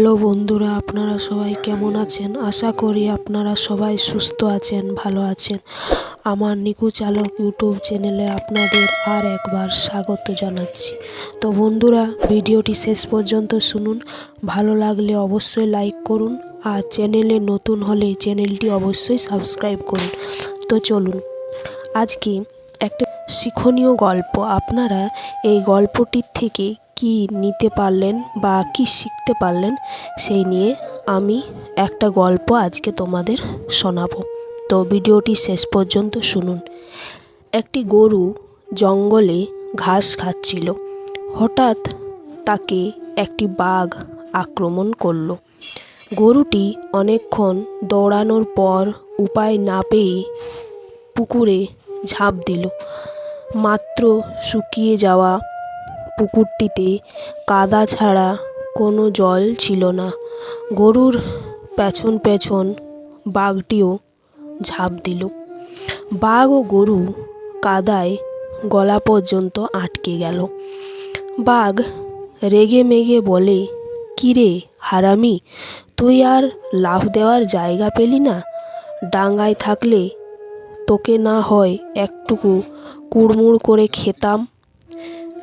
Hello বন্ধুরা, আপনারা সবাই কেমন আছেন? আশা করি আপনারা সবাই সুস্থ আছেন, ভালো আছেন। আমার নিকু চালক ইউটিউব চ্যানেলে আপনাদের আর একবার স্বাগত জানাচ্ছি। তো বন্ধুরা, ভিডিওটি শেষ পর্যন্ত শুনুন। ভালো লাগলে অবশ্যই লাইক করুন আর চ্যানেলে নতুন হলে চ্যানেলটি অবশ্যই সাবস্ক্রাইব করুন। তো চলুন, আজকে একটা শিক্ষণীয় গল্প। আপনারা এই গল্পটির থেকে কি নিতে পারলেন বা কি শিখতে পারলেন সেই নিয়ে আমি একটা গল্প আজকে তোমাদের শোনাবো। তো ভিডিওটি শেষ পর্যন্ত শুনুন। একটি গরু জঙ্গলে ঘাস খাচ্ছিল। হঠাৎ তাকে একটি বাঘ আক্রমণ করল। গরুটি অনেকক্ষণ দৌড়ানোর পর উপায় না পেয়ে পুকুরে ঝাঁপ দিল। মাত্র শুকিয়ে যাওয়া পুকুরটিতে কাদা ছাড়া কোনো জল ছিল না। গরুর পেছন পেছন বাঘটিও ঝাঁপ দিল। বাঘ ও গরু কাদায় গলা পর্যন্ত আটকে গেল। বাঘ রেগে মেগে বলে কিরে হারামি, তুই আর লাফ দেওয়ার জায়গা পেলি না? ডাঙায় থাকলে তোকে না হয় একটুকু কুড়মুড় করে খেতাম।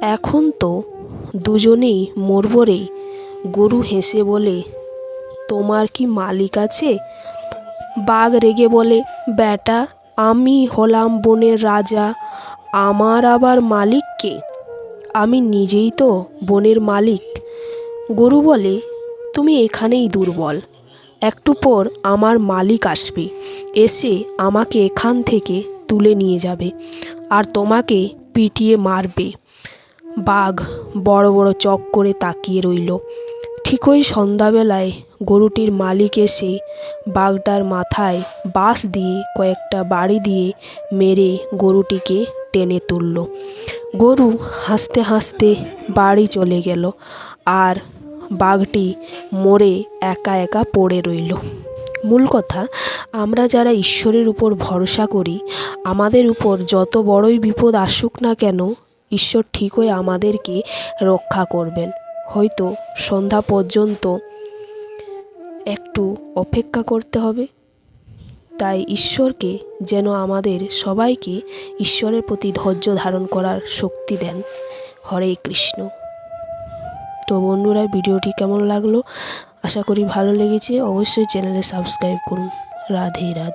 এখন তো দুজনেই মরবো রে গরু হেসে বলে, তোমার কি মালিক আছে? বাঘ রেগে বলে, ব্যাটা, আমি হলাম বনের রাজা, আমার আবার মালিক কে? আমি নিজেই তো বনের মালিক। গরু বলে, তুমি এখানেই দুর্বল। একটু পর আমার মালিক আসবে, এসে আমাকে এখান থেকে তুলে নিয়ে যাবে, আর তোমাকে পিটিয়ে মারবে। বাঘ বড় বড় চক করে তাকিয়ে রইল। ঠিক ওই সন্ধ্যাবেলায় গরুটির মালিক এসে বাঘটার মাথায় বাঁশ দিয়ে কয়েকটা বাড়ি দিয়ে মেরে গরুটিকে টেনে তুলল। গরু হাসতে হাসতে বাড়ি চলে গেল আর বাঘটি মরে একা একা পড়ে রইল। মূল কথা, আমরা যারা ঈশ্বরের উপর ভরসা করি, আমাদের উপর যত বড়ই বিপদ আসুক না কেন ঈশ্বর ঠিকই আমাদেরকে রক্ষা করবেন। হয়তো সন্ধ্যা পর্যন্ত একটু অপেক্ষা করতে হবে। তাই ঈশ্বরকে যেন আমাদের সবাইকে ঈশ্বরের প্রতি ধৈর্য ধারণ করার শক্তি দেন। হরে কৃষ্ণ। তো বন্ধুরা, ভিডিওটি কেমন লাগল? আশা করি ভালো লেগেছে। অবশ্যই চ্যানেলে সাবস্ক্রাইব করুন। রাধে রাধে।